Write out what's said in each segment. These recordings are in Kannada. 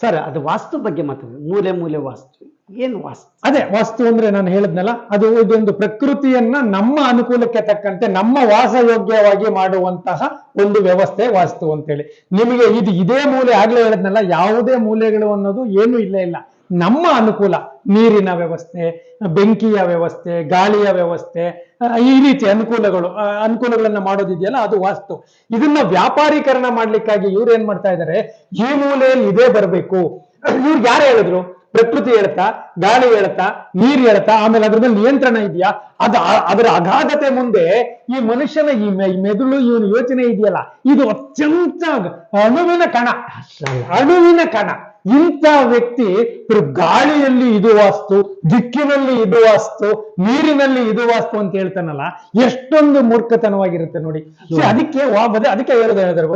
ಸರ್, ಅದು ವಾಸ್ತು ಬಗ್ಗೆ ಮಾತಾಡೋದು ಮೂಲೆ ಮೂಲೆ ವಾಸ್ತು. ಏನು ವಾಸ್ತು? ಅದೇ, ವಾಸ್ತು ಅಂದ್ರೆ ನಾನು ಹೇಳಿದ್ನಲ್ಲ, ಅದು ಇದೊಂದು ಪ್ರಕೃತಿಯನ್ನ ನಮ್ಮ ಅನುಕೂಲಕ್ಕೆ ತಕ್ಕಂತೆ, ನಮ್ಮ ವಾಸಯೋಗ್ಯವಾಗಿ ಮಾಡುವಂತಹ ಒಂದು ವ್ಯವಸ್ಥೆ ವಾಸ್ತು ಅಂತೇಳಿ. ನಿಮಗೆ ಇದು ಇದೇ ಮೂಲೆ ಆಗ್ಲೇ ಹೇಳಿದ್ನಲ್ಲ, ಯಾವುದೇ ಮೂಲೆಗಳು ಅನ್ನೋದು ಏನು ಇಲ್ಲೇ ಇಲ್ಲ. ನಮ್ಮ ಅನುಕೂಲ, ನೀರಿನ ವ್ಯವಸ್ಥೆ, ಬೆಂಕಿಯ ವ್ಯವಸ್ಥೆ, ಗಾಳಿಯ ವ್ಯವಸ್ಥೆ ಈ ರೀತಿ ಅನುಕೂಲಗಳು ಅನುಕೂಲಗಳನ್ನ ಮಾಡೋದಿದೆಯಲ್ಲ, ಅದು ವಾಸ್ತು. ಇದನ್ನ ವ್ಯಾಪಾರೀಕರಣ ಮಾಡ್ಲಿಕ್ಕಾಗಿ ಇವ್ರು ಏನ್ ಮಾಡ್ತಾ ಇದಾರೆ, ಈ ಮೂಲೆಯಲ್ಲಿ ಇದೇ ಬರಬೇಕು. ಇವ್ರಿಗೆ ಯಾರು ಹೇಳಿದ್ರು? ಪ್ರಕೃತಿ ಹೇಳ್ತಾ, ಗಾಳಿ ಹೇಳ್ತಾ, ನೀರು ಹೇಳ್ತಾ, ಆಮೇಲೆ ಅದ್ರ ಮೇಲೆ ನಿಯಂತ್ರಣ ಇದೆಯಾ? ಅದ ಅದರ ಅಗಾಧತೆ ಮುಂದೆ ಈ ಮನುಷ್ಯನ ಈ ಮೆದುಳು, ಇವನು ಯೋಚನೆ ಇದೆಯಲ್ಲ, ಇದು ಅತ್ಯಂತ ಅಣುವಿನ ಕಣ. ಅಣುವಿನ ಕಣ. ಇಂಥ ವ್ಯಕ್ತಿ ಗಾಳಿಯಲ್ಲಿ ಇದು ವಾಸ್ತು ದಿಕ್ಕಿನಲ್ಲಿ ಇದು ವಾಸ್ತು ನೀರಿನಲ್ಲಿ ಇದು ವಾಸ್ತು ಅಂತ ಹೇಳ್ತಾನಲ್ಲ ಎಷ್ಟೊಂದು ಮೂರ್ಖತನವಾಗಿರುತ್ತೆ ನೋಡಿ. ಅದಕ್ಕೆ ಅದಕ್ಕೆ ಹೇಳೋದು ಹೇಳಿದ್ರೆ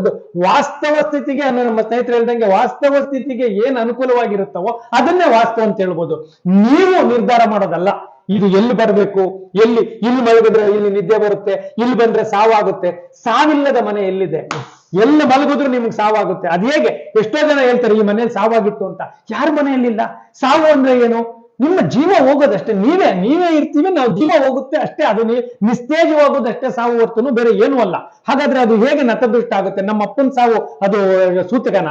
ವಾಸ್ತವ ಸ್ಥಿತಿಗೆ ಅನ್ನೋ ನಮ್ಮ ಸ್ನೇಹಿತರು ಹೇಳ್ದಂಗೆ ವಾಸ್ತವ ಸ್ಥಿತಿಗೆ ಏನ್ ಅನುಕೂಲವಾಗಿರುತ್ತವೋ ಅದನ್ನೇ ವಾಸ್ತು ಅಂತ ಹೇಳ್ಬೋದು. ನೀವು ನಿರ್ಧಾರ ಮಾಡೋದಲ್ಲ. ಇದು ಎಲ್ಲಿ ಬರಬೇಕು? ಎಲ್ಲಿ ಇಲ್ಲಿ ಮಲಗಿದ್ರೆ ಇಲ್ಲಿ ನಿದ್ದೆ ಬರುತ್ತೆ ಇಲ್ಲಿ ಬಂದ್ರೆ ಸಾವಾಗುತ್ತೆ. ಸಾವಿಲ್ಲದ ಮನೆ ಎಲ್ಲಿದೆ? ಎಲ್ಲಿ ಮಲಗಿದ್ರು ನಿಮ್ಗೆ ಸಾವಾಗುತ್ತೆ. ಅದು ಹೇಗೆ? ಎಷ್ಟೋ ಜನ ಹೇಳ್ತಾರೆ ಈ ಮನೇಲಿ ಸಾವಾಗಿತ್ತು ಅಂತ. ಯಾರ ಮನೆಯಲ್ಲಿಲ್ಲ ಸಾವು ಅಂದ್ರೆ ಏನು? ನಿಮ್ಮ ಜೀವ ಹೋಗೋದಷ್ಟೇ. ನೀವೇ ನೀವೇ ಇರ್ತೀವಿ ನಾವು ಜೀವ ಹೋಗುತ್ತೆ ಅಷ್ಟೇ. ಅದು ನೀ- ನಿಸ್ತೇಜವಾಗೋದಷ್ಟೇ ಸಾವು ಹೊರ್ತನು ಬೇರೆ ಏನೂ ಅಲ್ಲ. ಹಾಗಾದ್ರೆ ಅದು ಹೇಗೆ ನತದೃಷ್ಟ ಆಗುತ್ತೆ? ನಮ್ಮ ಅಪ್ಪನ ಸಾವು ಅದು ಸೂತಕನ?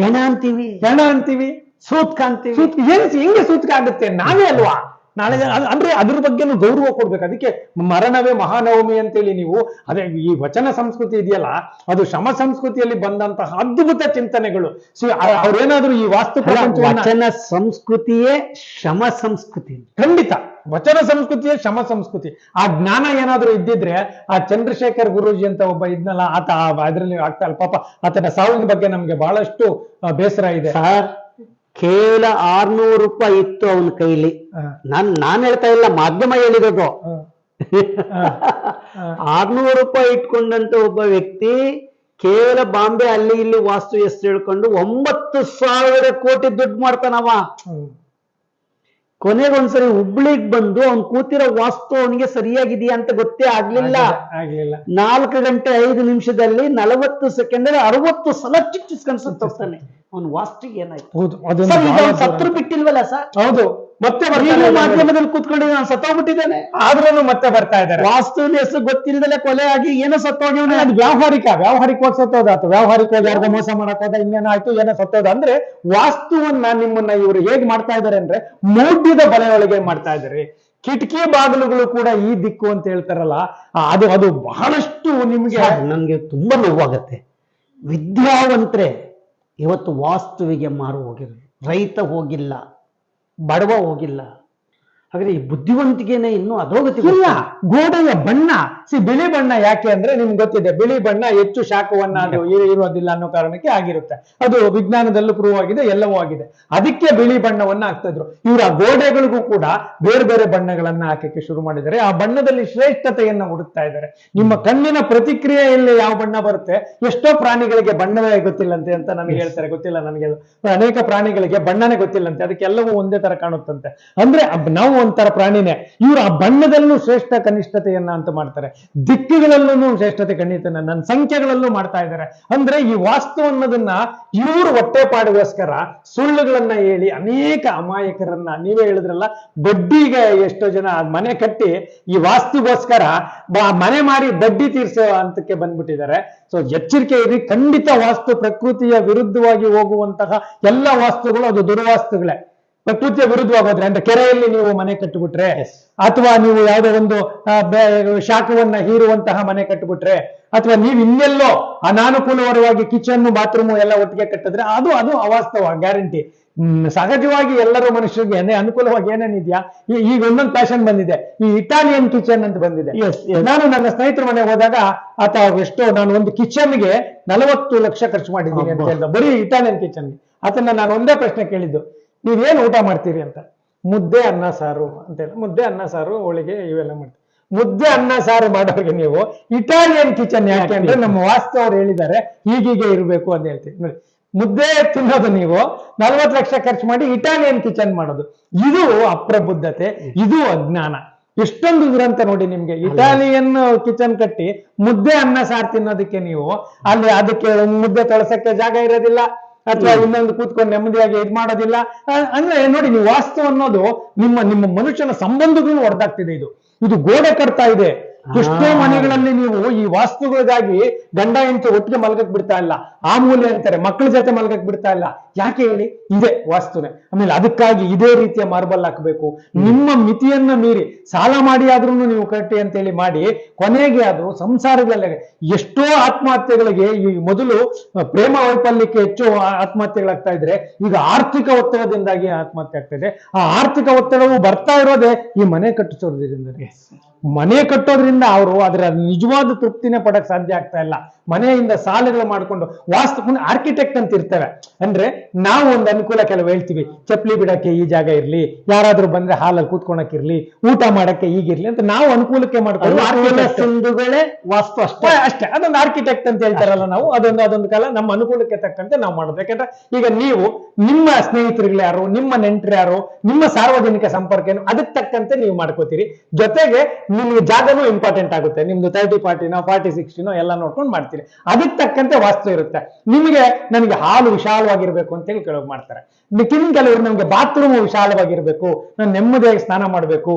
ಹೆಣ ಅಂತೀವಿ. ಹೆಣ ಅಂತೀವಿ? ಸೂತ್ಕ ಅಂತೀವಿ. ಏನು ಹೆಂಗೆ ಸೂತ್ಕ ಆಗುತ್ತೆ? ನಾವೇ ಅಲ್ವಾ? ನಾಳೆ ಅದ್- ಅಂದ್ರೆ ಅದ್ರ ಬಗ್ಗೆನೂ ಗೌರವ ಕೊಡ್ಬೇಕು. ಅದಕ್ಕೆ ಮರಣವೇ ಮಹಾನವಮಿ ಅಂತೇಳಿ ನೀವು ಅದೇ ಈ ವಚನ ಸಂಸ್ಕೃತಿ ಇದೆಯಲ್ಲ ಅದು ಶಮ ಸಂಸ್ಕೃತಿಯಲ್ಲಿ ಬಂದಂತಹ ಅದ್ಭುತ ಚಿಂತನೆಗಳು. ಸೊ ಅವ್ರೇನಾದ್ರೂ ಈ ವಾಸ್ತು ವಚನ ಸಂಸ್ಕೃತಿಯೇ ಶಮ ಸಂಸ್ಕೃತಿ. ಖಂಡಿತ. ವಚನ ಸಂಸ್ಕೃತಿಯೇ ಶಮ ಸಂಸ್ಕೃತಿ. ಆ ಜ್ಞಾನ ಏನಾದ್ರೂ ಇದ್ದಿದ್ರೆ ಆ ಚಂದ್ರಶೇಖರ್ ಗುರೂಜಿ ಅಂತ ಒಬ್ಬ ಇದ್ನಲ್ಲ ಆತ ಅದರಲ್ಲಿ ಆಗ್ತಾ ಇಲ್ಲ ಪಾಪ ಆತನ ಸಾವಿನ ಬಗ್ಗೆ ನಮ್ಗೆ ಬಹಳಷ್ಟು ಬೇಸರ ಇದೆ. ಸರ್ ಕೇವಲ ಆರ್ನೂರು ರೂಪಾಯಿ ಇತ್ತು ಅವನ ಕೈಲಿ. ನಾನ್ ನಾನ್ ಹೇಳ್ತಾ ಇಲ್ಲ ಮಾಧ್ಯಮ ಹೇಳಿರೋದು. ಆರ್ನೂರು ರೂಪಾಯಿ ಇಟ್ಕೊಂಡಂತ ಒಬ್ಬ ವ್ಯಕ್ತಿ ಕೇವಲ ಬಾಂಬೆ ಅಲ್ಲಿ ಇಲ್ಲಿ ವಾಸ್ತು ಎಷ್ಟು ಹೇಳ್ಕೊಂಡು ಒಂಬತ್ತು ಸಾವಿರ ಕೋಟಿ ದುಡ್ಡು ಮಾಡ್ತಾನವ. ಕೊನೆಗೊಂದ್ಸರಿ ಹುಬ್ಳಿಗ್ ಬಂದು ಅವ್ನ್ ಕೂತಿರೋ ವಾಸ್ತು ಅವನಿಗೆ ಸರಿಯಾಗಿದೆಯಾ ಅಂತ ಗೊತ್ತೇ ಆಗ್ಲಿಲ್ಲ. ಆಗ್ಲಿಲ್ಲ ನಾಲ್ಕು ಗಂಟೆ ಐದು ನಿಮಿಷದಲ್ಲಿ ನಲವತ್ತು ಸೆಕೆಂಡ್ ಅರವತ್ತು ಸಲ ಚಿಕ್ಕಿಸ್ಕೊಂಡು ಸುತ್ತೋಗ್ತಾನೆ. ಅವ್ನ ವಾಸ್ತು ಏನಾಯ್ತು? ಹೌದು ಸರ್ ಈಗ ಸತ್ರು ಬಿಟ್ಟಿಲ್ವಲ್ಲ ಸರ್? ಹೌದು. ಮತ್ತೆ ನೀವು. ಮಾಧ್ಯಮದಲ್ಲಿ ಕೂತ್ಕೊಂಡು ನಾನು ಸತ್ತೋಗ್ಬಿಟ್ಟಿದ್ದೇನೆ. ಆದ್ರೂ ಮತ್ತೆ ಬರ್ತಾ ಇದ್ದಾರೆ. ವಾಸ್ತು ಹೆಸರು ಗೊತ್ತಿಲ್ಲದಲೆ ಕೊಲೆ ಆಗಿ ಏನೋ ಸತ್ತೋಗಿವ್ನೆ ಅದು ವ್ಯಾವಹಾರಿಕ ವ್ಯಾವಹಾರಿಕವಾಗಿ ಸತ್ತೋದ ಅಥವಾ ವ್ಯಾವಹಾರಿಕವಾಗಿ ಯಾರಿಗೋ ಮೋಸ ಮಾಡಕ್ ಹೋದ ಇನ್ನೇನೋ ಆಯ್ತು ಏನೋ ಸತ್ತೋದ. ಅಂದ್ರೆ ವಾಸ್ತುವನ್ನ ನಿಮ್ಮನ್ನ ಇವರು ಹೇಗ್ ಮಾಡ್ತಾ ಇದ್ದಾರೆ ಅಂದ್ರೆ ಮೌಢ್ಯದ ಬಲೆಯೊಳಗೆ ಮಾಡ್ತಾ ಇದ್ದಾರೆ. ಕಿಟಕಿ ಬಾಗಿಲುಗಳು ಕೂಡ ಈ ದಿಕ್ಕು ಅಂತ ಹೇಳ್ತಾರಲ್ಲ ಅದು ಅದು ಬಹಳಷ್ಟು ನಿಮ್ಗೆ ನನಗೆ ನನ್ಗೆ ತುಂಬಾ ನೋವಾಗತ್ತೆ. ವಿದ್ಯಾವಂತರೆ ಇವತ್ತು ವಾಸ್ತುವಿಗೆ ಮಾರು ಹೋಗಿರು ರೈತ ಹೋಗಿಲ್ಲ. ಬಡವ ಹೋಗಿಲ್ಲ. ಹಾಗಾದ್ರೆ ಈ ಬುದ್ಧಿವಂತಿಕೆನೆ ಇನ್ನು ಅಧೋಗತಿ ಇಲ್ಲ ಗೋಡೆಯ ಬಣ್ಣ ಸಿ ಬಿಳಿ ಬಣ್ಣ ಯಾಕೆ ಅಂದ್ರೆ ನಿಮ್ಗೆ ಗೊತ್ತಿದೆ ಬಿಳಿ ಬಣ್ಣ ಹೆಚ್ಚು ಶಾಖವನ್ನ ಅದು ಇರೋದಿಲ್ಲ ಅನ್ನೋ ಕಾರಣಕ್ಕೆ ಆಗಿರುತ್ತೆ. ಅದು ವಿಜ್ಞಾನದಲ್ಲೂ ಪ್ರೂವ್ ಆಗಿದೆ ಎಲ್ಲವೂ ಆಗಿದೆ. ಅದಕ್ಕೆ ಬಿಳಿ ಬಣ್ಣವನ್ನ ಹಾಕ್ತಾ ಇದ್ರು. ಇವ್ರ ಗೋಡೆಗಳಿಗೂ ಕೂಡ ಬೇರೆ ಬೇರೆ ಬಣ್ಣಗಳನ್ನ ಹಾಕಕ್ಕೆ ಶುರು ಮಾಡಿದ್ದಾರೆ. ಆ ಬಣ್ಣದಲ್ಲಿ ಶ್ರೇಷ್ಠತೆಯನ್ನ ಹುಡುಕ್ತಾ ಇದ್ದಾರೆ. ನಿಮ್ಮ ಕಣ್ಣಿನ ಪ್ರತಿಕ್ರಿಯೆಯಲ್ಲಿ ಯಾವ ಬಣ್ಣ ಬರುತ್ತೆ? ಎಷ್ಟೋ ಪ್ರಾಣಿಗಳಿಗೆ ಬಣ್ಣವೇ ಗೊತ್ತಿಲ್ಲಂತೆ ಅಂತ ನನಗೆ ಹೇಳ್ತಾರೆ. ಗೊತ್ತಿಲ್ಲ ನನಗೆ ಅನೇಕ ಪ್ರಾಣಿಗಳಿಗೆ ಬಣ್ಣನೇ ಗೊತ್ತಿಲ್ಲಂತೆ. ಅದಕ್ಕೆಲ್ಲವೂ ಒಂದೇ ತರ ಕಾಣುತ್ತಂತೆ. ಅಂದ್ರೆ ನಾವು ಒಂಥರ ಪ್ರಾಣಿನೇ. ಇವರು ಆ ಬಣ್ಣದಲ್ಲೂ ಶ್ರೇಷ್ಠ ಕನಿಷ್ಠತೆಯನ್ನ ಅಂತ ಮಾಡ್ತಾರೆ. ದಿಕ್ಕುಗಳಲ್ಲೂ ಶ್ರೇಷ್ಠತೆ ಖಂಡಿತನ. ನನ್ನ ಸಂಖ್ಯೆಗಳಲ್ಲೂ ಮಾಡ್ತಾ ಇದ್ದಾರೆ. ಅಂದ್ರೆ ಈ ವಾಸ್ತು ಅನ್ನೋದನ್ನ ಇವರು ಹೊಟ್ಟೆಪಾಡಿಗೋಸ್ಕರ ಸುಳ್ಳುಗಳನ್ನ ಹೇಳಿ ಅನೇಕ ಅಮಾಯಕರನ್ನ, ನೀವೇ ಹೇಳಿದ್ರಲ್ಲ, ಬಡ್ಡಿಗೆ ಎಷ್ಟೋ ಜನ ಮನೆ ಕಟ್ಟಿ ಈ ವಾಸ್ತುಗೋಸ್ಕರ ಮನೆ ಮಾಡಿ ಬಡ್ಡಿ ತೀರ್ಸೋ ಹಂತಕ್ಕೆ ಬಂದ್ಬಿಟ್ಟಿದ್ದಾರೆ. ಸೊ ಎಚ್ಚರಿಕೆ ಇರಿ. ಖಂಡಿತ ವಾಸ್ತು ಪ್ರಕೃತಿಯ ವಿರುದ್ಧವಾಗಿ ಹೋಗುವಂತಹ ಎಲ್ಲ ವಾಸ್ತುಗಳು ಅದು ದುರ್ವಾಸ್ತುಗಳೇ. ಪ್ರಕೃತಿಯ ವಿರುದ್ಧವಾಗೋದ್ರೆ ಅಂದ್ರೆ ಕೆರೆಯಲ್ಲಿ ನೀವು ಮನೆ ಕಟ್ಟಿಬಿಟ್ರೆ ಅಥವಾ ನೀವು ಯಾವುದೋ ಒಂದು ಶಾಖವನ್ನ ಹೀರುವಂತಹ ಮನೆ ಕಟ್ಟಿಬಿಟ್ರೆ ಅಥವಾ ನೀವು ಇನ್ನೆಲ್ಲೋ ಅನಾನುಕೂಲವರವಾಗಿ ಕಿಚನ್ ಬಾತ್ರೂಮ್ ಎಲ್ಲ ಒಟ್ಟಿಗೆ ಕಟ್ಟಿದ್ರೆ ಅದು ಅದು ಅವಾಸ್ತವ ಗ್ಯಾರಂಟಿ. ಸಹಜವಾಗಿ ಎಲ್ಲರೂ ಮನುಷ್ಯರಿಗೆ ಏನೇ ಅನುಕೂಲವಾಗಿ ಏನೇನಿದ್ಯಾ ಈಗ ಒಂದೊಂದು ಫ್ಯಾಷನ್ ಬಂದಿದೆ. ಈ ಇಟಾಲಿಯನ್ ಕಿಚನ್ ಅಂತ ಬಂದಿದೆ. ನಾನು ನನ್ನ ಸ್ನೇಹಿತರ ಮನೆಗೆ ಹೋದಾಗ ಆತ ಎಷ್ಟೋ ನಾನು ಒಂದು ಕಿಚನ್ಗೆ ನಲವತ್ತು ಲಕ್ಷ ಖರ್ಚು ಮಾಡಿದ್ದೀನಿ ಅಂತ ಹೇಳಿದ ಹೇಳ್ದ. ಬರೀ ಇಟಾಲಿಯನ್ ಕಿಚನ್ ಆತನ ನಾನು ಒಂದೇ ಪ್ರಶ್ನೆ ಕೇಳಿದ್ದು. ನೀವೇನು ಊಟ ಮಾಡ್ತೀರಿ ಅಂತ? ಮುದ್ದೆ ಅನ್ನ ಸಾರು ಅಂತೇಳಿ. ಮುದ್ದೆ ಅನ್ನ ಸಾರು ಹೋಳಿಗೆ ಇವೆಲ್ಲ ಮಾಡ್ತೀವಿ. ಮುದ್ದೆ ಅನ್ನ ಸಾರು ಮಾಡೋರಿಗೆ ನೀವು ಇಟಾಲಿಯನ್ ಕಿಚನ್ ಯಾಕೆ ಅಂದ್ರೆ ನಮ್ಮ ವಾಸ್ತು ಅವ್ರು ಹೇಳಿದ್ದಾರೆ ಹೀಗೀಗೆ ಇರಬೇಕು ಅಂತ ಹೇಳ್ತೀವಿ. ನೋಡಿ ಮುದ್ದೆ ತಿನ್ನೋದು ನೀವು ನಲ್ವತ್ತು ಲಕ್ಷ ಖರ್ಚು ಮಾಡಿ ಇಟಾಲಿಯನ್ ಕಿಚನ್ ಮಾಡೋದು. ಇದು ಅಪ್ರಬುದ್ಧತೆ ಇದು ಅಜ್ಞಾನ. ಎಷ್ಟೊಂದು ದುರಂತ ನೋಡಿ ನಿಮ್ಗೆ. ಇಟಾಲಿಯನ್ ಕಿಚನ್ ಕಟ್ಟಿ ಮುದ್ದೆ ಅನ್ನ ಸಾರು ತಿನ್ನೋದಕ್ಕೆ ನೀವು ಅಲ್ಲಿ ಅದಕ್ಕೆ ಮುದ್ದೆ ತೊಳಸಕ್ಕೆ ಜಾಗ ಇರೋದಿಲ್ಲ. ಅಥವಾ ಇನ್ನೊಂದು ಕೂತ್ಕೊಂಡು ನೆಮ್ಮದಿಯಾಗಿ ಇದು ಮಾಡೋದಿಲ್ಲ. ಅಂದ್ರೆ ನೋಡಿ ನೀವು ವಾಸ್ತು ಅನ್ನೋದು ನಿಮ್ಮ ನಿಮ್ಮ ಮನುಷ್ಯನ ಸಂಬಂಧಗಳು ಹೊಡೆದಾಗ್ತಿದೆ ಇದು. ಇದು ಗೋಡೆ ಕಟ್ತಾ ಇದೆ. ಎಷ್ಟೋ ಮನೆಗಳಲ್ಲಿ ನೀವು ಈ ವಾಸ್ತುಗಳಿಗಾಗಿ ಗಂಡ ಹೆಂಡತಿ ಒಟ್ಟಿಗೆ ಮಲಗಕ್ ಬಿಡ್ತಾ ಇಲ್ಲ ಆ ಮೂಲೆ ಅಂತಾರೆ ಮಕ್ಕಳ ಜೊತೆ ಮಲಗಕ್ ಬಿಡ್ತಾ ಇಲ್ಲ. ಯಾಕೆ ಹೇಳಿ? ಇದೆ ವಾಸ್ತುನೆ. ಆಮೇಲೆ ಅದಕ್ಕಾಗಿ ಇದೇ ರೀತಿಯ ಮಾರ್ಬಲ್ ಹಾಕಬೇಕು. ನಿಮ್ಮ ಮಿತಿಯನ್ನ ಮೀರಿ ಸಾಲ ಮಾಡಿ ಆದ್ರೂ ನೀವು ಕಟ್ಟಿ ಅಂತೇಳಿ ಮಾಡಿ ಕೊನೆಗೆ ಅದು ಸಂಸಾರಗಳಲ್ಲಿ ಎಷ್ಟೋ ಆತ್ಮಹತ್ಯೆಗಳಿಗೆ ಈ ಮೊದಲು ಪ್ರೇಮ ವೈಫಲ್ಯಕ್ಕೆ ಹೆಚ್ಚು ಆತ್ಮಹತ್ಯೆಗಳಾಗ್ತಾ ಇದ್ರೆ ಈಗ ಆರ್ಥಿಕ ಒತ್ತಡದಿಂದಾಗಿ ಆತ್ಮಹತ್ಯೆ ಆಗ್ತಾ ಇದೆ. ಆ ಆರ್ಥಿಕ ಒತ್ತಡವು ಬರ್ತಾ ಇರೋದೇ ಈ ಮನೆ ಕಟ್ಟಿಸೋದ್ರಿಂದ ಮನೆ ಕಟ್ಟೋದ್ರಿಂದ ಅವರು ಅದರ ನಿಜವಾದ ತೃಪ್ತಿನೇ ಪಡಕ್ ಸಾಧ್ಯ ಆಗ್ತಾ ಇಲ್ಲ. ಮನೆಯಿಂದ ಸಾಲಗಳು ಮಾಡ್ಕೊಂಡು ವಾಸ್ತು ಆರ್ಕಿಟೆಕ್ಟ್ ಅಂತ ಇರ್ತವೆ. ಅಂದ್ರೆ ನಾವು ಒಂದು ಅನುಕೂಲ ಕೆಲವು ಹೇಳ್ತೀವಿ. ಚಪ್ಪಲಿ ಬಿಡಕ್ಕೆ ಈ ಜಾಗ ಇರ್ಲಿ ಯಾರಾದ್ರೂ ಬಂದ್ರೆ ಹಾಲಲ್ಲಿ ಕೂತ್ಕೊಳಕ್ ಇರ್ಲಿ ಊಟ ಮಾಡಕ್ಕೆ ಈಗಿರ್ಲಿ ಅಂತ ನಾವು ಅನುಕೂಲಕ್ಕೆ. ಸಿಂಧುಗಳೇ ವಾಸ್ತು ಅಷ್ಟೇ. ಅಷ್ಟೇ ಅಷ್ಟೇ. ಅದೊಂದು ಆರ್ಕಿಟೆಕ್ಟ್ ಅಂತ ಹೇಳ್ತಾರಲ್ಲ ನಾವು. ಅದೊಂದು ಅದೊಂದು ಕಾಲ ನಮ್ಮ ಅನುಕೂಲಕ್ಕೆ ತಕ್ಕಂತೆ ನಾವು ಮಾಡೋದು. ಯಾಕಂದ್ರೆ ಈಗ ನೀವು ನಿಮ್ಮ ಸ್ನೇಹಿತರುಗಳು ಯಾರು ನಿಮ್ಮ ನೆಂಟರು ಯಾರು ನಿಮ್ಮ ಸಾರ್ವಜನಿಕ ಸಂಪರ್ಕ ಏನು ಅದಕ್ಕೆ ತಕ್ಕಂತೆ ನೀವು ಮಾಡ್ಕೋತೀರಿ. ಜೊತೆಗೆ ನಿಮ್ಗೆ ಜಾಗನೂ ಇಂಪಾರ್ಟೆಂಟ್ ಆಗುತ್ತೆ. ನಿಮ್ದು ತರ್ಟಿ ಫಾರ್ಟಿನೋ ಫಾರ್ಟಿ ಸಿಕ್ಸ್ಟಿನೋ ಎಲ್ಲ ನೋಡ್ಕೊಂಡು ಮಾಡ್ತೀರಿ. ಅದಕ್ಕೆ ತಕ್ಕಂತೆ ವಾಸ್ತು ಇರುತ್ತೆ. ನಿಮಗೆ ನನಗೆ ಹಾಲು ವಿಶಾಲವಾಗಿರ್ಬೇಕು ಅಂತೇಳಿ ಕೆಲವು ಮಾಡ್ತಾರೆ. ಕಿನ್ ಕೆಲವರು ನಮ್ಗೆ ಬಾತ್ರೂಮ್ ವಿಶಾಲವಾಗಿರ್ಬೇಕು. ನಾನು ನೆಮ್ಮದಿಯಾಗಿ ಸ್ನಾನ ಮಾಡಬೇಕು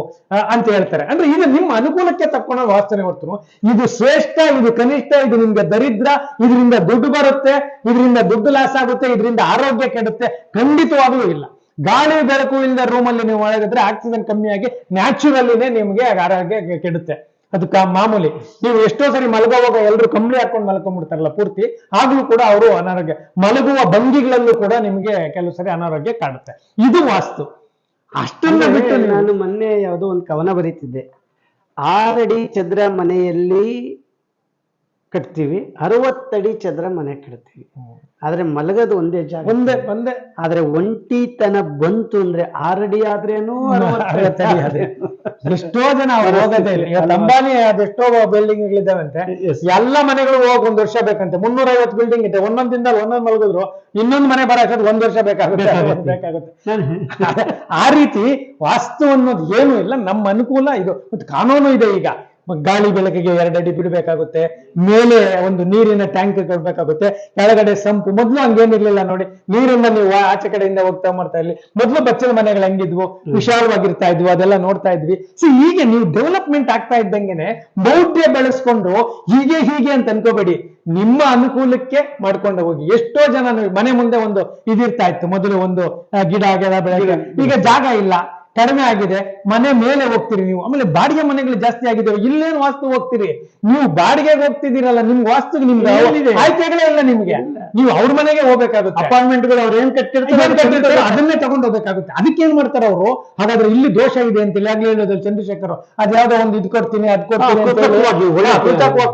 ಅಂತ ಹೇಳ್ತಾರೆ. ಅಂದ್ರೆ ಇದು ನಿಮ್ಮ ಅನುಕೂಲಕ್ಕೆ ತಕ್ಕೊಂಡ ವಾಸ್ತನೆ ಹೊರತು. ಇದು ಶ್ರೇಷ್ಠ, ಇದು ಕನಿಷ್ಠ, ಇದು ನಿಮ್ಗೆ ದರಿದ್ರ, ಇದರಿಂದ ದುಡ್ಡು ಬರುತ್ತೆ, ಇದರಿಂದ ದುಡ್ಡು ಲಾಸ್ ಆಗುತ್ತೆ, ಇದರಿಂದ ಆರೋಗ್ಯ ಕೆಡುತ್ತೆ. ಖಂಡಿತವಾಗ್ಲೂ ಇಲ್ಲ. ಗಾಳಿ ಬೆಳಕು ಇಲ್ಲದ ರೂಮಲ್ಲಿ ನೀವು ಒಳಗಿದ್ರೆ ಆಕ್ಸಿಜನ್ ಕಮ್ಮಿಯಾಗಿ ನ್ಯಾಚುರಲ್ಲಿನೇ ನಿಮ್ಗೆ ಆರೋಗ್ಯ ಕೆಡುತ್ತೆ. ಅದು ಮಾಮೂಲಿ. ನೀವು ಎಷ್ಟೋ ಸರಿ ಮಲಗುವಾಗ ಎಲ್ಲರೂ ಕಂಬಳಿ ಹಾಕೊಂಡು ಮಲ್ಕೊಂಡ್ಬಿಡ್ತಾರಲ್ಲ ಪೂರ್ತಿ ಆಗ್ಲೂ ಕೂಡ ಅವರು ಅನಾರೋಗ್ಯ ಮಲಗುವ ಭಂಗಿಗಳಲ್ಲೂ ಕೂಡ ನಿಮಗೆ ಕೆಲವು ಸರಿ ಅನಾರೋಗ್ಯ ಕಾಡುತ್ತೆ ಇದು ವಾಸ್ತು. ಅಷ್ಟನ್ನ ಬಿಟ್ಟು ನಾನು ಮೊನ್ನೆ ಯಾವುದೋ ಒಂದು ಕವನ ಬರೀತಿದ್ದೆ. ಆರಡಿ ಚದ್ರ ಮನೆಯಲ್ಲಿ ಕಟ್ತೀವಿ. ಅರವತ್ತಡಿ ಚದರ ಮನೆ ಕಟ್ತೀವಿ. ಆದ್ರೆ ಮಲಗದು ಒಂದೇ ಜಾಗ. ಒಂದೇ ಒಂದೇ. ಆದ್ರೆ ಒಂಟಿತನ ಬಂತು ಅಂದ್ರೆ ಆರಡಿ ಆದ್ರೇನು. ಎಷ್ಟೋ ಜನ ಹೋಗೋದೇ ಇಲ್ಲ ಅಂಬಾನಿ ಅದೆಷ್ಟೋ ಬಿಲ್ಡಿಂಗ್ ಅಂತೆ ಎಲ್ಲ ಮನೆಗಳು ಹೋಗ್ ಒಂದ್ ವರ್ಷ ಬೇಕಂತೆ. ಮುನ್ನೂರ ಐವತ್ತು ಬಿಲ್ಡಿಂಗ್ ಇದೆ ಒಂದೊಂದ್ ದಿನದಲ್ಲಿ ಒಂದೊಂದ್ ಮಲಗಿದ್ರು. ಇನ್ನೊಂದ್ ಮನೆ ಬರಕ್ಕೆ ಒಂದ್ ವರ್ಷ ಬೇಕಾಗುತ್ತೆ. ಆ ರೀತಿ ವಾಸ್ತು ಅನ್ನೋದು ಏನು ಇಲ್ಲ. ನಮ್ಮ ಅನುಕೂಲ ಇದು. ಮತ್ತು ಕಾನೂನು ಇದೆ ಈಗ. ಗಾಳಿ ಬೆಳಕಿಗೆ ಎರಡಡಿ ಬಿಡಬೇಕಾಗುತ್ತೆ. ಮೇಲೆ ಒಂದು ನೀರಿನ ಟ್ಯಾಂಕ್ ಕೊಡ್ಬೇಕಾಗುತ್ತೆ. ಕೆಳಗಡೆ ಸಂಪು ಮೊದ್ಲು ಹಂಗೇನಿರ್ಲಿಲ್ಲ ನೋಡಿ. ನೀರಿಂದ ನೀವು ಆಚೆ ಕಡೆಯಿಂದ ಹೋಗ್ತಾ ಮಾಡ್ತಾ ಇರ್ಲಿ. ಮೊದ್ಲು ಬಚ್ಚಲ ಮನೆಗಳು ಹೆಂಗಿದ್ವು? ವಿಶಾಲವಾಗಿರ್ತಾ ಇದ್ವು ಅದೆಲ್ಲ ನೋಡ್ತಾ ಇದ್ವಿ. ಸೊ ಹೀಗೆ ನೀವು ಡೆವಲಪ್ಮೆಂಟ್ ಆಗ್ತಾ ಇದ್ದಂಗೆನೆ ಮೌಢ್ಯ ಬೆಳೆಸ್ಕೊಂಡು ಹೀಗೆ ಹೀಗೆ ಅಂತ ಅನ್ಕೋಬೇಡಿ. ನಿಮ್ಮ ಅನುಕೂಲಕ್ಕೆ ಮಾಡ್ಕೊಂಡು ಹೋಗಿ. ಎಷ್ಟೋ ಜನ ಮನೆ ಮುಂದೆ ಒಂದು ಇದಿರ್ತಾ ಇತ್ತು. ಮೊದಲು ಒಂದು ಗಿಡ ಗಿಡ ಬೆಳೆ ಈಗ ಜಾಗ ಇಲ್ಲ. ಕಡಿಮೆ ಆಗಿದೆ ಮನೆ ಮೇಲೆ ಹೋಗ್ತೀರಿ ನೀವು. ಆಮೇಲೆ ಬಾಡಿಗೆ ಮನೆಗಳು ಜಾಸ್ತಿ ಆಗಿದ್ದಾವೆ ಇಲ್ಲೇನು ವಾಸ್ತು ಹೋಗ್ತೀರಿ? ನೀವು ಬಾಡಿಗೆಗೆ ಹೋಗ್ತಿದ್ದೀರಲ್ಲ ನಿಮ್ಗೆ ವಾಸ್ತು ನಿಮ್ಗೆ? ಆಯ್ಕೆಗಳೇ ಇಲ್ಲ ನಿಮ್ಗೆ. ನೀವು ಅವ್ರ ಮನೆಗೆ ಹೋಗ್ಬೇಕಾಗುತ್ತೆ. ಅಪಾರ್ಟ್ಮೆಂಟ್ಗಳು ಅವ್ರು ಏನ್ ಕಟ್ಟಿರ್ತಾರೆ ಅದನ್ನೇ ತಗೊಂಡು ಹೋಗ್ಬೇಕಾಗುತ್ತೆ ಅದಕ್ಕೆ ಏನ್ ಮಾಡ್ತಾರೆ ಅವರು? ಹಾಗಾದ್ರೆ ಇಲ್ಲಿ ದೋಷ ಇದೆ ಅಂತ ಆಗ್ಲೇ ಹೇಳೋದು ಚಂದ್ರಶೇಖರ್ ಅದ್ಯಾವ್ದೋ ಒಂದು ಇದು ಕೊಡ್ತೀನಿ ಅದ್ ಕೊಡ್ತೀನಿ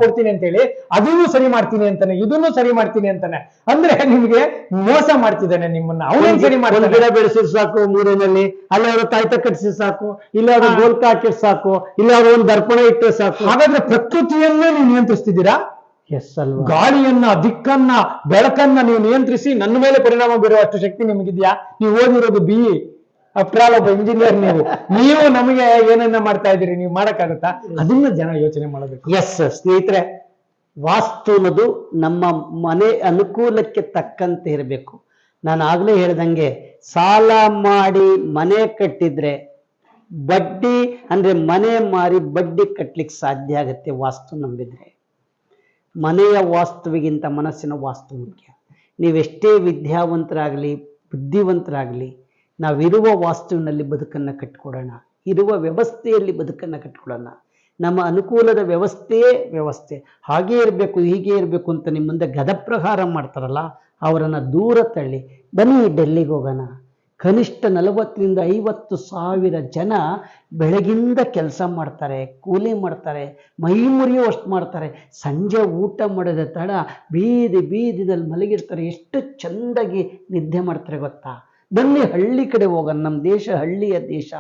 ಕೊಡ್ತೀನಿ ಅಂತ ಹೇಳಿ ಅದನ್ನು ಸರಿ ಮಾಡ್ತೀನಿ ಅಂತಾನೆ ಇದನ್ನು ಸರಿ ಮಾಡ್ತೀನಿ ಅಂತಾನೆ. ಅಂದ್ರೆ ನಿಮ್ಗೆ ಮೋಸ ಮಾಡ್ತಿದ್ದಾನೆ ನಿಮ್ಮನ್ನ. ಅವನೇನ್ ಸರಿ ಮಾಡ್ತಾನೆ? ಗಿಡ ಬೆಳೆಸಿದ್ರೆ ಸಾಕು ಮೂರಿನಲ್ಲಿ. ಅಲ್ಲಿ ಅವ್ರ ತಾಯ್ತ ಸಾಕು. ಇಲ್ಲ ಅವ್ರ. ಗೋಲ್ಕ ಹಾಕಿರ್ ಸಾಕು. ಇಲ್ಲ ಅವ್ರ ಒಂದು ದರ್ಪಣ ಇಟ್ಟರೆ ಸಾಕು. ಹಾಗಾದ್ರೆ ಪ್ರಕೃತಿಯನ್ನೇ ನೀವು ನಿಯಂತ್ರಿಸ್ತಿದ್ದೀರಾ? ಗಾಳಿಯನ್ನ ದಿಕ್ಕನ್ನ ಬೆಳಕನ್ನ ನೀವು ನಿಯಂತ್ರಿಸಿ ನನ್ನ ಮೇಲೆ ಪರಿಣಾಮ ಬೀರುವಷ್ಟು ಶಕ್ತಿ ನಿಮಗಿದ್ಯಾ? ನೀವು ಓದಿರೋದು ಬಿ ಆಫ್ಟರ್ ಆಲ್ ಒಬ್ಬ ಇಂಜಿನಿಯರ್ ನೀವು. ನೀವು ನಮಗೆ ಏನನ್ನ ಮಾಡ್ತಾ ಇದ್ದೀರಿ? ನೀವು ಮಾಡಕ್ಕಾಗತ್ತಾ? ಅದನ್ನ ಜನ ಯೋಚನೆ ಮಾಡಬೇಕು. ಎಸ್ ಸ್ನೇಹಿತರೆ ವಾಸ್ತು ಅನ್ನೋದು ನಮ್ಮ ಮನೆ ಅನುಕೂಲಕ್ಕೆ ತಕ್ಕಂತೆ ಇರಬೇಕು. ನಾನು ಆಗ್ಲೇ ಹೇಳ್ದಂಗೆ ಸಾಲ ಮಾಡಿ ಮನೆ ಕಟ್ಟಿದ್ರೆ ಬಡ್ಡಿ ಅಂದ್ರೆ ಮನೆ ಮಾರಿ ಬಡ್ಡಿ ಕಟ್ಲಿಕ್ಕೆ ಸಾಧ್ಯ ಆಗುತ್ತೆ ವಾಸ್ತು ನಂಬಿದ್ರೆ. ಮನೆಯ ವಾಸ್ತುವಿಗಿಂತ ಮನಸ್ಸಿನ ವಾಸ್ತು ಮುಖ್ಯ. ನೀವೆಷ್ಟೇ ವಿದ್ಯಾವಂತರಾಗಲಿ, ಬುದ್ಧಿವಂತರಾಗಲಿ, ನಾವಿರುವ ವಾಸ್ತುವಿನಲ್ಲಿ ಬದುಕನ್ನು ಕಟ್ಕೊಡೋಣ. ಇರುವ ವ್ಯವಸ್ಥೆಯಲ್ಲಿ ಬದುಕನ್ನು ಕಟ್ಕೊಡೋಣ. ನಮ್ಮ ಅನುಕೂಲದ ವ್ಯವಸ್ಥೆಯೇ ವ್ಯವಸ್ಥೆ. ಹಾಗೇ ಇರಬೇಕು, ಹೀಗೆ ಇರಬೇಕು ಅಂತ ನಿಮ್ಮ ಮುಂದೆ ಗದಪ್ರಹಾರ ಮಾಡ್ತಾರಲ್ಲ, ಅವರನ್ನು ದೂರ ತಳ್ಳಿ. ಬನ್ನಿ, ಡೆಲ್ಲಿಗೆ ಹೋಗೋಣ. ಕನಿಷ್ಠ ನಲವತ್ತರಿಂದ ಐವತ್ತು ಸಾವಿರ ಜನ ಬೆಳಗಿಂದ ಕೆಲಸ ಮಾಡ್ತಾರೆ, ಕೂಲಿ ಮಾಡ್ತಾರೆ, ಮೈ ಮುರಿಯುವಷ್ಟು ಮಾಡ್ತಾರೆ. ಸಂಜೆ ಊಟ ಮಾಡಿದ ತಡ ಬೀದಿ ಬೀದಿದಲ್ಲಿ ಮಲಗಿರ್ತಾರೆ. ಎಷ್ಟು ಚೆಂದಾಗಿ ನಿದ್ದೆ ಮಾಡ್ತಾರೆ ಗೊತ್ತಾ? ಬನ್ನಿ ಹಳ್ಳಿ ಕಡೆ ಹೋಗೋಣ. ನಮ್ಮ ದೇಶ ಹಳ್ಳಿಯ ದೇಶ.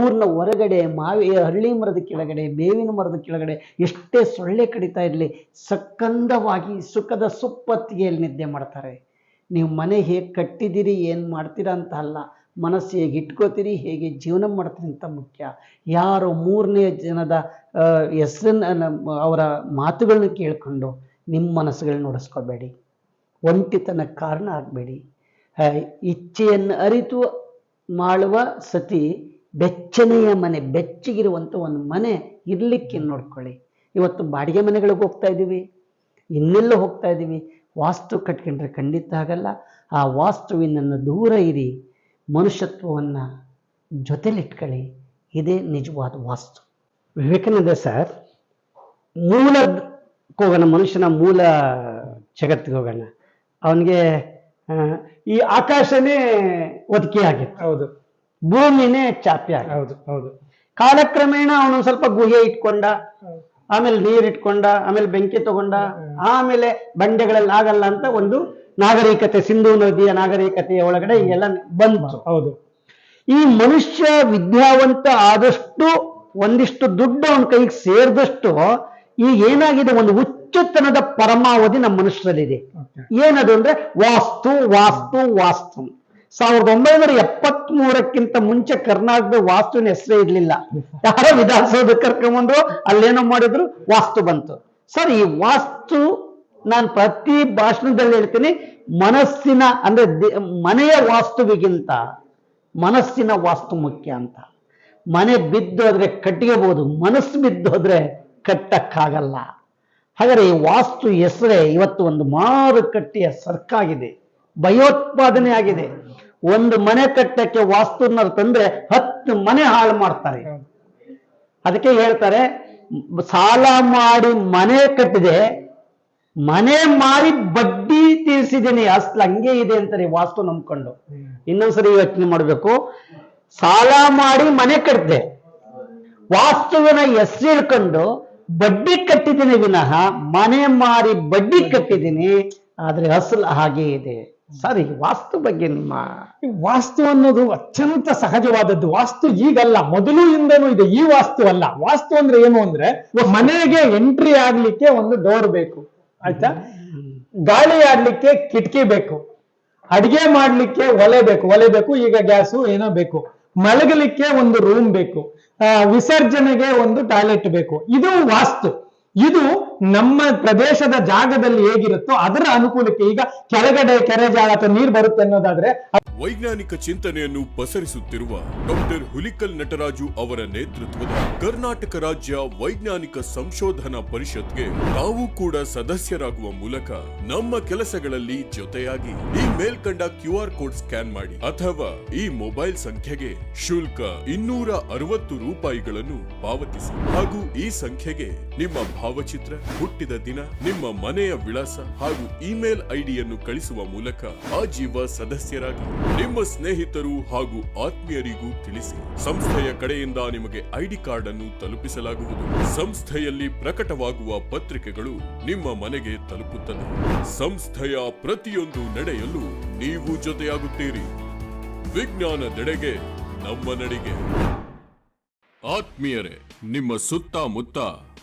ಊರ್ನ ಹೊರಗಡೆ ಮಾವಿ ಹಳ್ಳಿ ಮರದ ಕೆಳಗಡೆ, ಬೇವಿನ ಮರದ ಕೆಳಗಡೆ ಎಷ್ಟೇ ಸೊಳ್ಳೆ ಕಡಿತಾ ಇರಲಿ, ಸಕ್ಕಂದವಾಗಿ ಸುಖದ ಸುಪ್ಪತ್ತಿಗೆಯಲ್ಲಿ ನಿದ್ದೆ ಮಾಡ್ತಾರೆ. ನೀವು ಮನೆ ಹೇಗೆ ಕಟ್ಟಿದ್ದೀರಿ, ಏನು ಮಾಡ್ತೀರಾ ಅಂತ ಅಲ್ಲ, ಮನಸ್ಸು ಹೇಗೆ ಇಟ್ಕೋತೀರಿ, ಹೇಗೆ ಜೀವನ ಮಾಡ್ತೀರಿ ಅಂತ ಮುಖ್ಯ. ಯಾರು ಮೂರನೇ ಜನದ ಹೆಸರನ್ನ ಅವರ ಮಾತುಗಳನ್ನ ಕೇಳ್ಕೊಂಡು ನಿಮ್ಮ ಮನಸ್ಸುಗಳನ್ನ ನುಡಿಸ್ಕೋಬೇಡಿ ಒಂಟಿತನ ಕಾರಣ ಆಗಬೇಡಿ. ಇಚ್ಛೆಯನ್ನು ಅರಿತು ಮಾಡುವ ಸತಿ ಬೆಚ್ಚನೆಯ ಮನೆ ಬೆಚ್ಚಗಿರುವಂಥ ಒಂದು ಮನೆ ಇರಲಿಕ್ಕೆ ನೋಡ್ಕೊಳ್ಳಿ. ಇವತ್ತು ಬಾಡಿಗೆ ಮನೆಗಳಿಗೆ ಹೋಗ್ತಾ ಇದ್ದೀವಿ ಇನ್ನೆಲ್ಲೋ ಹೋಗ್ತಾ ಇದ್ದೀವಿ ವಾಸ್ತು ಕಟ್ಕೊಂಡ್ರೆ ಖಂಡಿತ ಆಗಲ್ಲ ಆ ವಾಸ್ತುವಿನನ್ನು ದೂರ ಇರಿ ಮನುಷ್ಯತ್ವವನ್ನು ಜೊತೆಲಿಟ್ಕೊಳ್ಳಿ. ಇದೇ ನಿಜವಾದ ವಾಸ್ತು. ವಿವೇಕಾನಂದ ಸರ್ ಹೋಗೋಣ ಮನುಷ್ಯನ ಮೂಲ ಜಗತ್ತಿಗೆ ಹೋಗೋಣ. ಅವನಿಗೆ ಈ ಆಕಾಶನೇ ಒದಕೆ ಆಗಿತ್ತು. ಹೌದು. ಭೂಮಿನೇ ಚಾಪ್ಯ ಹೌದು ಹೌದು. ಕಾಲಕ್ರಮೇಣ ಅವನು ಸ್ವಲ್ಪ ಗುಹೆ ಇಟ್ಕೊಂಡ. ಆಮೇಲೆ ನೀರ್ ಇಟ್ಕೊಂಡ ಆಮೇಲೆ ಬೆಂಕಿ ತಗೊಂಡ ಆಮೇಲೆ ಬಂಡೆಗಳಲ್ಲಿ ಆಗಲ್ಲ ಅಂತ ಒಂದು ನಾಗರಿಕತೆ ಸಿಂಧೂ ನದಿಯ ನಾಗರಿಕತೆಯ ಒಳಗಡೆ ಹಿಂಗೆಲ್ಲ ಬಂತು. ಹೌದು. ಈ ಮನುಷ್ಯ ವಿದ್ಯಾವಂತ ಆದಷ್ಟು ಒಂದಿಷ್ಟು ದುಡ್ಡು ಅವನ ಕೈಗೆ ಸೇರಿದಷ್ಟು ಈಗ ಏನಾಗಿದೆ? ಒಂದು ಹುಚ್ಚುತನದ ಪರಮಾವಧಿ ನಮ್ಮ ಮನುಷ್ಯರಲ್ಲಿದೆ. ಏನದು ಅಂದ್ರೆ ವಾಸ್ತು ವಾಸ್ತು ವಾಸ್ತು. ಸಾವಿರದ ಒಂಬೈನೂರ ಎಪ್ಪತ್ತ್ ಮೂರಕ್ಕಿಂತ ಮುಂಚೆ ಕರ್ನಾಟಕದ ವಾಸ್ತುವಿನ ಹೆಸರೇ ಇರ್ಲಿಲ್ಲ. ಯಾರೋ ವಿಧಾನಸೌಧ ಕರ್ಕೊಂಬಂದ್ರು ಅಲ್ಲೇನೋ ಮಾಡಿದ್ರು, ವಾಸ್ತು ಬಂತು. ಸರ್, ಈ ವಾಸ್ತು ನಾನು ಪ್ರತಿ ಭಾಷಣದಲ್ಲಿ ಹೇಳ್ತೀನಿ, ಮನಸ್ಸಿನ, ಅಂದ್ರೆ ಮನೆಯ ವಾಸ್ತುವಿಗಿಂತ, ಮನಸ್ಸಿನ ವಾಸ್ತು ಮುಖ್ಯ ಅಂತ. ಮನೆ ಬಿದ್ದೋದ್ರೆ ಕಟ್ಟಿಗೆಬಹುದು, ಮನಸ್ಸು ಬಿದ್ದೋದ್ರೆ ಕಟ್ಟಕ್ಕಾಗಲ್ಲ. ಹಾಗಾದ್ರೆ ಈ ವಾಸ್ತು ಹೆಸರೇ ಇವತ್ತು ಒಂದು ಮಾರುಕಟ್ಟೆಯ ಸರ್ಕಾಗಿದೆ ಭಯೋತ್ಪಾದನೆ ಆಗಿದೆ ಒಂದು ಮನೆ ಕಟ್ಟಕ್ಕೆ ವಾಸ್ತುನ ತಂದ್ರೆ ಹತ್ತು ಮನೆ ಹಾಳು ಮಾಡ್ತಾರೆ. ಅದಕ್ಕೆ ಹೇಳ್ತಾರೆ ಸಾಲ ಮಾಡಿ ಮನೆ ಕಟ್ಟಿದೆ ಮನೆ ಮಾರಿ ಬಡ್ಡಿ ತೀರಿಸಿದ್ದೀನಿ ಅಸ್ಲ ಹಂಗೆ ಇದೆ ಅಂತಾರೆ ವಾಸ್ತು ನಂಬ್ಕೊಂಡು. ಇನ್ನೊಂದ್ಸರಿ ಯೋಚನೆ ಮಾಡಬೇಕು ಸಾಲ ಮಾಡಿ ಮನೆ ಕಟ್ಟಿದೆ ವಾಸ್ತುವಿನ ಹೆಸರಿಕೊಂಡು ಬಡ್ಡಿ ಕಟ್ಟಿದ್ದೀನಿ ವಿನಃ ಮನೆ ಮಾರಿ ಬಡ್ಡಿ ಕಟ್ಟಿದ್ದೀನಿ ಆದ್ರೆ ಅಸಲು ಹಾಗೆ ಇದೆ. ಸರಿ ವಾಸ್ತು ಬಗ್ಗೆ ನಿಮ್ಮ ವಾಸ್ತು ಅನ್ನೋದು ಅತ್ಯಂತ ಸಹಜವಾದದ್ದು. ವಾಸ್ತು ಈಗಲ್ಲ ಮೊದಲು ಇಂದನೂ ಇದೆ. ಈ ವಾಸ್ತು ಅಲ್ಲ. ವಾಸ್ತು ಅಂದ್ರೆ ಏನು ಅಂದ್ರೆ ಮನೆಗೆ ಎಂಟ್ರಿ ಆಗ್ಲಿಕ್ಕೆ ಒಂದು ಡೋರ್ ಬೇಕು. ಆಯ್ತಾ? ಗಾಳಿ ಆಡ್ಲಿಕ್ಕೆ ಕಿಟಕಿ ಬೇಕು. ಅಡಿಗೆ ಮಾಡ್ಲಿಕ್ಕೆ ಒಲೆ ಬೇಕು. ಒಲೆ ಬೇಕು ಈಗ ಗ್ಯಾಸು ಏನೋ ಬೇಕು. ಮಲಗಲಿಕ್ಕೆ ಒಂದು ರೂಮ್ ಬೇಕು. ಆ, ವಿಸರ್ಜನೆಗೆ ಒಂದು ಟಾಯ್ಲೆಟ್ ಬೇಕು. ಇದು ವಾಸ್ತು. ಇದು ನಮ್ಮ ಪ್ರದೇಶದ ಜಾಗದಲ್ಲಿ ಹೇಗಿರುತ್ತೋ ಅದರ ಅನುಕೂಲಕ್ಕೆ ಈಗ ಕೆಳಗಡೆ ಕೆರೆ ಜಾಗ ಅಥವಾ ನೀರು ಬರುತ್ತೆ ಅನ್ನೋದಾದ್ರೆ ವೈಜ್ಞಾನಿಕ ಚಿಂತನೆಯನ್ನು ಪಸರಿಸುತ್ತಿರುವ ಡಾಕ್ಟರ್ ಹುಲಿಕಲ್ ನಟರಾಜು ಅವರ ನೇತೃತ್ವದ ಕರ್ನಾಟಕ ರಾಜ್ಯ ವೈಜ್ಞಾನಿಕ ಸಂಶೋಧನಾ ಪರಿಷತ್ಗೆ ತಾವು ಕೂಡ ಸದಸ್ಯರಾಗುವ ಮೂಲಕ ನಮ್ಮ ಕೆಲಸಗಳಲ್ಲಿ ಜೊತೆಯಾಗಿ ಈ ಮೇಲ್ಕಂಡ ಕ್ಯೂ ಆರ್ ಕೋಡ್ ಸ್ಕ್ಯಾನ್ ಮಾಡಿ ಅಥವಾ ಈ ಮೊಬೈಲ್ ಸಂಖ್ಯೆಗೆ ಶುಲ್ಕ ಇನ್ನೂರ ಅರವತ್ತು ರೂಪಾಯಿಗಳನ್ನು ಪಾವತಿಸಿ. ಹಾಗೂ ಈ ಸಂಖ್ಯೆಗೆ ನಿಮ್ಮ ಭಾವಚಿತ್ರ ಹುಟ್ಟಿದ ದಿನ ನಿಮ್ಮ ಮನೆಯ ವಿಳಾಸ ಹಾಗೂ ಇಮೇಲ್ ಐಡಿಯನ್ನು ಕಳಿಸುವ ಮೂಲಕ ಆಜೀವ ಸದಸ್ಯರಾಗಿ. ನಿಮ್ಮ ಸ್ನೇಹಿತರು ಹಾಗೂ ಆತ್ಮೀಯರಿಗೂ ತಿಳಿಸಿ. ಸಂಸ್ಥೆಯ ಕಡೆಯಿಂದ ನಿಮಗೆ ಐಡಿ ಕಾರ್ಡ್ ಅನ್ನು ತಲುಪಿಸಲಾಗುವುದು. ಸಂಸ್ಥೆಯಲ್ಲಿ ಪ್ರಕಟವಾಗುವ ಪತ್ರಿಕೆಗಳು ನಿಮ್ಮ ಮನೆಗೆ ತಲುಪುತ್ತದೆ ಸಂಸ್ಥೆಯ ಪ್ರತಿಯೊಂದು ನಡೆಯಲು ನೀವು ಜೊತೆಯಾಗುತ್ತೀರಿ. ವಿಜ್ಞಾನದೆಡೆಗೆ ನಮ್ಮ ನಡಿಗೆ. ಆತ್ಮೀಯರೇ, ನಿಮ್ಮ ಸುತ್ತಮುತ್ತ